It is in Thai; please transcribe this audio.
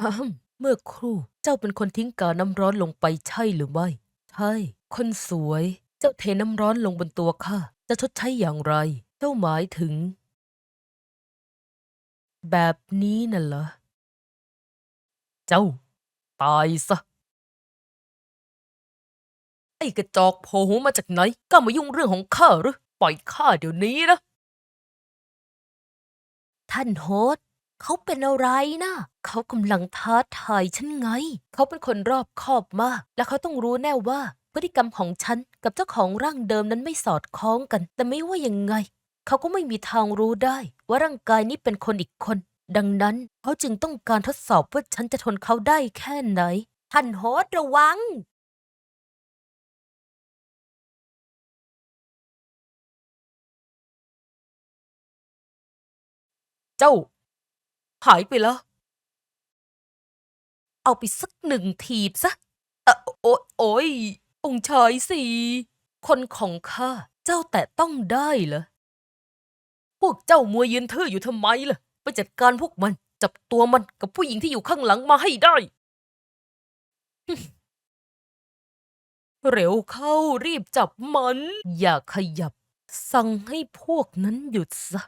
อ้ามเมื่อครู่ เจ้าเป็นคนทิ้งกาน้ำร้อนลงไปใช่หรือไม่ ใช่ คนสวย เจ้าเทน้ำร้อนลงบนตัวข้า จะชดใช้อย่างไร เจ้าหมายถึง แบบนี้น่ะเหรอ เจ้า ตายซะ ไอ้กระจอกโผล่หัวมาจากไหนกล้ามายุ่งเรื่องของข้าหรือ ปล่อยข้าเดี๋ยวนี้นะ ท่านโฮสต์ เขาเป็นอะไรนะ เขากำลังท้าทายฉันไง เขาเป็นคนรอบคอบมาก และเขาต้องรู้แน่ว่า พฤติกรรมของฉันกับเจ้าของร่างเดิมนั้นไม่สอดคล้องกัน แต่ไม่ว่ายังไง เขาก็ไม่มีทางรู้ได้ ว่าร่างกายนี้เป็นคนอีกคน ดังนั้นเขาจึงต้องการทดสอบว่าฉันจะทนเขาได้แค่ไหน ท่านโฮสต์ระวัง เจ้า หายไปแล้ว เอาไปสักหนึ่งทีบซะเอะโอยโอยองค์ชายสี่คนของข้าเจ้าแต่ต้องได้เหรอ พวกเจ้ามัวยืนทื่ออยู่ทำไมล่ะ ไปจัดการพวกมัน จับตัวมันกับผู้หญิงที่อยู่ข้างหลังมาให้ได้ เร็วเข้ารีบจับมัน อย่าขยับ สั่งให้พวกนั้นหยุดซะ